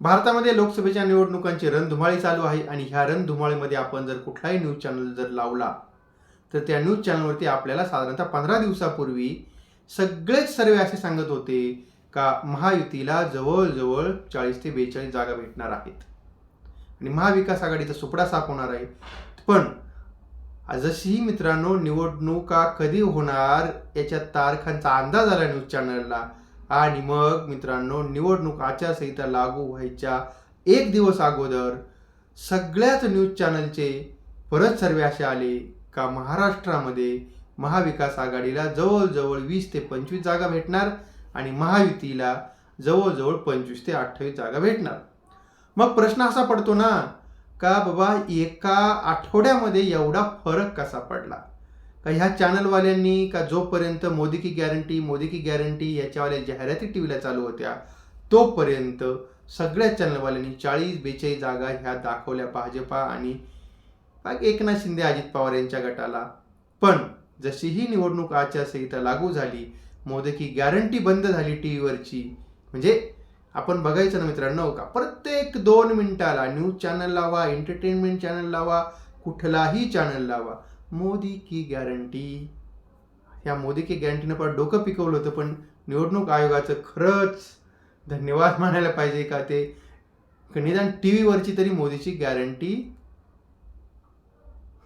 भारतामध्ये लोकसभेच्या निवडणुकांची रणधुमाळी चालू आहे आणि ह्या रणधुमाळीमध्ये आपण जर कुठलाही न्यूज चॅनल जर लावला तर त्या न्यूज चॅनलवरती आपल्याला साधारणतः पंधरा दिवसापूर्वी सगळेच सर्वे असे सांगत होते का महायुतीला जवळजवळ चाळीस ते बेचाळीस जागा भेटणार आहेत. आणि महाविकास आघाडीचा सुपडा साफ होणार आहे. पण जशीही मित्रांनो निवडणुका कधी होणार याच्या तारखांचा अंदाज आला न्यूज चॅनलला आणि मग मित्रांनो निवडणूक आचारसंहिता लागू व्हायच्या एक दिवस अगोदर सगळ्याच न्यूज चॅनलचे परत सर्वे असे आले का महाराष्ट्रामध्ये महाविकास आघाडीला जवळजवळ वीस ते पंचवीस जागा भेटणार आणि महायुतीला जवळजवळ पंचवीस ते अठ्ठावीस जागा भेटणार. मग प्रश्न असा पडतो ना का बाबा एका आठवड्यामध्ये एवढा फरक कसा पडला? का ह्या चॅनलवाल्यांनी का जोपर्यंत मोदी की गॅरंटी मोदी की गॅरंटी याच्यावाल्या जाहिराती टी व्हीला चालू होत्या तोपर्यंत सगळ्या चॅनलवाल्यांनी चाळीस बेचाळीस जागा ह्या दाखवल्या भाजपा आणि एकनाथ शिंदे अजित पवार यांच्या गटाला. पण जशी ही निवडणूक आचारसंहिता लागू झाली मोदी की गॅरंटी बंद झाली टी व्हीवरची म्हणजे आपण बघायचं ना मित्रांनो का प्रत्येक दोन मिनिटाला न्यूज चॅनल लावा एंटरटेनमेंट चॅनल लावा कुठलाही चॅनल लावा मोदी की गॅरंटी ह्या मोदी की गॅरंटीनं पण डोकं पिकवलं होतं पण निवडणूक आयोगाचं खरंच धन्यवाद मानायला पाहिजे का ते? निदान टी व्हीवरची तरी मोदीची गॅरंटी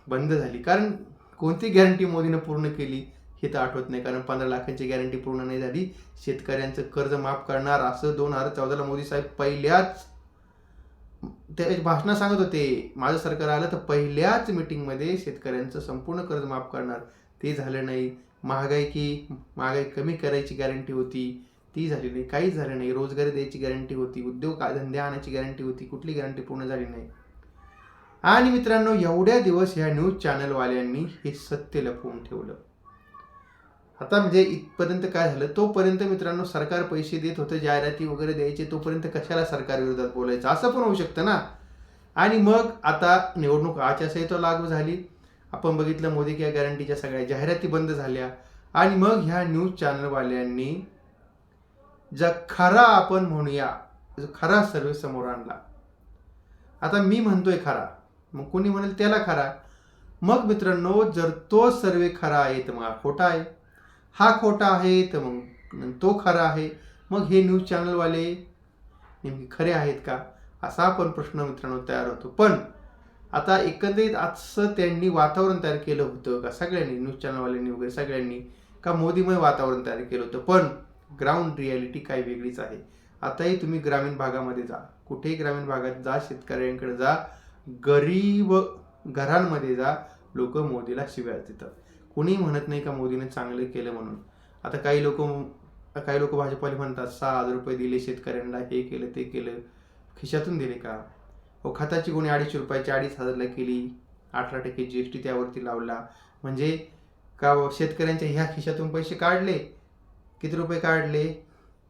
बंद झाली. कारण कोणती गॅरंटी मोदीनं पूर्ण केली हे तर आठवत नाही. कारण पंधरा लाखांची गॅरंटी पूर्ण नाही झाली. शेतकऱ्यांचं कर्ज माफ करणार असं दोन हजार चौदाला मोदी साहेब पहिल्याच ते भाषणात सांगत होते. माझं सरकार आलं तर पहिल्याच मिटिंगमध्ये शेतकऱ्यांचं संपूर्ण कर्ज माफ करणार. ते झालं नाही. महागाई की महागाई कमी करायची गॅरंटी होती. ती झाली नाही. काहीच झालं नाही. रोजगारी द्यायची गॅरंटी होती. उद्योग धंदे आणायची गॅरंटी होती. कुठली गॅरंटी पूर्ण झाली नाही. आणि मित्रांनो एवढ्या दिवस ह्या न्यूज चॅनलवाल्यांनी हे सत्य लपवून ठेवलं. आता म्हणजे इथपर्यंत काय झालं? तोपर्यंत मित्रांनो सरकार पैसे देत होतं जाहिराती वगैरे द्यायचे तोपर्यंत कशाला सरकार विरोधात बोलायचं? असं पण होऊ शकतं ना. आणि मग आता निवडणूक आचारसंहिता लागू झाली. आपण बघितलं मोदी क्या गॅरंटीच्या सगळ्या जाहिराती बंद झाल्या. आणि मग ह्या न्यूज चॅनलवाल्यांनी ज्या खरा आपण म्हणूया जो खरा सर्वे समोर आणला. आता मी म्हणतोय खरा. मग कोणी म्हणेल त्याला खरा? मग मित्रांनो जर तो सर्वे खरा आहे तर मग खोटा आहे. हा खोटा आहे तर मग तो खरा आहे. मग हे न्यूज चॅनलवाले नेमके खरे आहेत का? असा पण प्रश्न मित्रांनो तयार होतो. पण आता एकंदरीत असं त्यांनी वातावरण तयार केलं होतं का? सगळ्यांनी न्यूज चॅनलवाल्यांनी वगैरे सगळ्यांनी का मोदीमय वातावरण तयार केलं होतं? पण ग्राउंड रियालिटी काही वेगळीच आहे. आताही तुम्ही ग्रामीण भागामध्ये जा. कुठेही ग्रामीण भागात जा शेतकऱ्यांकडे जा. गरीब घरांमध्ये जा. लोक मोदीला शिव्या देतात. कोणीही म्हणत नाही का मोदीने चांगलं केलं म्हणून? आता काही लोक काही लोक भाजपाला म्हणतात सहा हजार रुपये दिले शेतकऱ्यांना हे केलं ते केलं. खिशातून दिले का? हो खताची कोणी अडीचशे रुपयाची अडीच हजारला केली अठरा टक्के जी एस टी त्यावरती लावला. म्हणजे का शेतकऱ्यांच्या ह्या खिशातून पैसे काढले? किती रुपये काढले?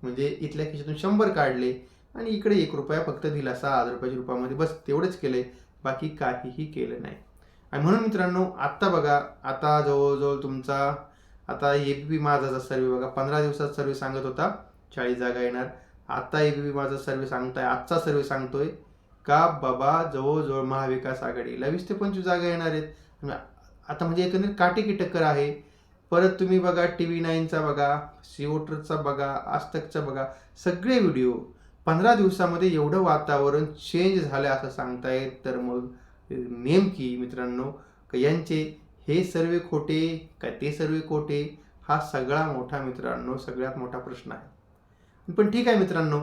म्हणजे इथल्या खिशातून शंभर काढले. आणि इकडे एक रुपया फक्त दिला सहा हजार रुपयाच्या रुपयामध्ये बस तेवढंच केलंय. बाकी काहीही केलं नाही. आणि म्हणून मित्रांनो आत्ता बघा आता जवळजवळ तुमचा आता ए बी पी माझाचा सर्वे बघा पंधरा दिवसात सर्वे सांगत होता चाळीस जागा येणार. आता ए बी पी माझा सर्वे सांगताय आजचा सर्वे सांगतोय का बाबा जवळजवळ महाविकास आघाडीला वीस ते पंचवीस जागा येणार आहेत. आता म्हणजे एकंदरीत काटेकी टक्कर आहे. परत तुम्ही बघा टी व्ही नाईनचा बघा सी बघा आजतकचा बघा सगळे व्हिडिओ पंधरा दिवसामध्ये एवढं वातावरण चेंज झालं असं सांगतायत. तर मग नेमकी मित्रांनो का यांचे हे सर्व खोटे का ते सर्व खोटे हा सगळा मोठा मित्रांनो सगळ्यात मोठा प्रश्न आहे. पण ठीक आहे मित्रांनो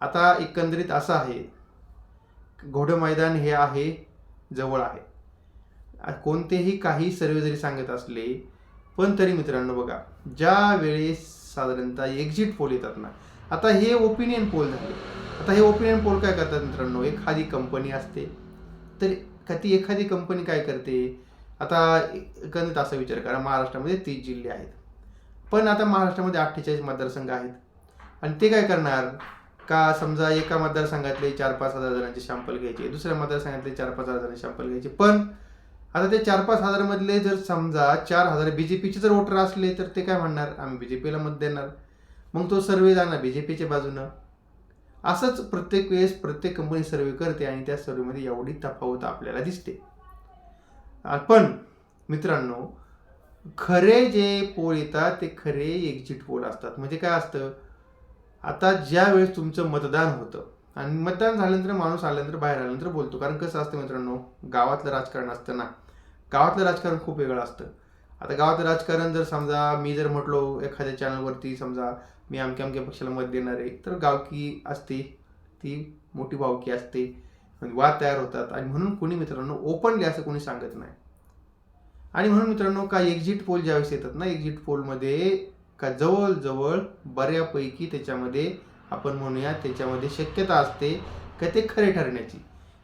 आता एकंदरीत असं आहे घोडं मैदान हे आहे जवळ आहे. कोणतेही काही सर्व जरी सांगत असले पण तरी मित्रांनो बघा ज्या वेळेस साधारणतः एक्झिट पोल येतात ना आता हे ओपिनियन पोल झाले. आता हे ओपिनियन पोल काय करतात मित्रांनो एखादी कंपनी असते तर का ती एखादी कंपनी काय करते? आता गणित असा विचार करा महाराष्ट्रामध्ये तीस जिल्हे आहेत. पण आता महाराष्ट्रामध्ये अठ्ठेचाळीस मतदारसंघ आहेत. आणि ते काय करणार? का समजा एका मतदारसंघातले चार पाच हजार जणांचे शॅम्पल घ्यायचे दुसऱ्या मतदारसंघातले चार पाच हजार जणांचे शॅम्पल घ्यायचे. पण आता ते चार पाच हजारमधले जर समजा चार हजार बी जे पीचे जर वोटर असले तर ते काय म्हणणार? आम्ही बी जे पीला मत देणार. मग तो सर्वे जाणार बी जे पीच्या बाजूनं. असंच प्रत्येक वेळेस प्रत्येक कंपनी सर्वे करते आणि त्या सर्वेमध्ये एवढी तफावत आपल्याला दिसते. पण मित्रांनो खरे जे पोल येतात ते खरे एक्झिट पोल असतात. म्हणजे काय असतं? आता ज्या वेळेस तुमचं मतदान होतं आणि मतदान झाल्यानंतर माणूस आल्यानंतर बाहेर आल्यानंतर बोलतो. कारण कसं असतं मित्रांनो गावातलं राजकारण असतं ना. गावातलं राजकारण खूप वेगळं असतं. आता गावातलं राजकारण जर समजा मी जर म्हटलो एखाद्या चॅनलवरती समजा मी अमक्या अमक्या पक्षाला मत देणार आहे. तर गावकी असते ती मोठी भावकी असते. म्हणजे वाद तयार होतात. आणि म्हणून कोणी मित्रांनो ओपनली असं कोणी सांगत नाही. आणि म्हणून मित्रांनो का एक्झिट पोल ज्यावेळेस येतात ना एक्झिट पोलमध्ये का जवळजवळ बऱ्यापैकी त्याच्यामध्ये आपण म्हणूया त्याच्यामध्ये शक्यता असते का ते खरे ठरण्याची.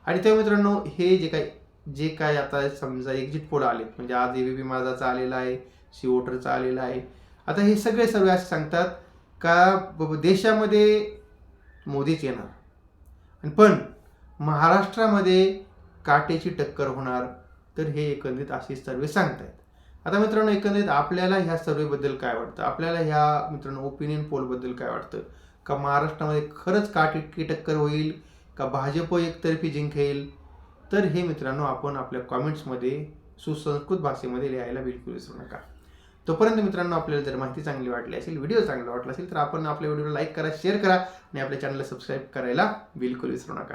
आणि तेव्हा मित्रांनो हे जे काय जे काय आता समजा एक्झिट पोल आले म्हणजे आज ए बी पी माझाचा आलेला आहे सी वोटरचा आलेला आहे. आता हे सगळे सर्वे असे सांगतात का ब- देशामध्ये मोदीच येणार? पण महाराष्ट्रामध्ये काटेची टक्कर होणार तर हे एकंदरीत असे सर्वे सांगतायत. आता मित्रांनो एकंदरीत आपल्याला ह्या सर्वेबद्दल काय वाटतं? आपल्याला ह्या मित्रांनो ओपिनियन पोलबद्दल काय वाटतं? का महाराष्ट्रामध्ये खरंच काटेकी टक्कर होईल? का भाजप एकतर्फी जिंकेल? तर हे मित्रांनो आपण आपल्या कॉमेंट्समध्ये सुसंस्कृत भाषेमध्ये लिहायला बिलकुल विसरू नका. तोपर्यंत मित्रांनो आपल्याला जर माहिती चांगली वाटली असेल व्हिडिओ चांगला वाटला असेल तर आपण आपल्या व्हिडिओला लाईक करा शेअर करा आणि आपल्या चॅनलला सबस्क्राईब करायला बिलकुल विसरू नका.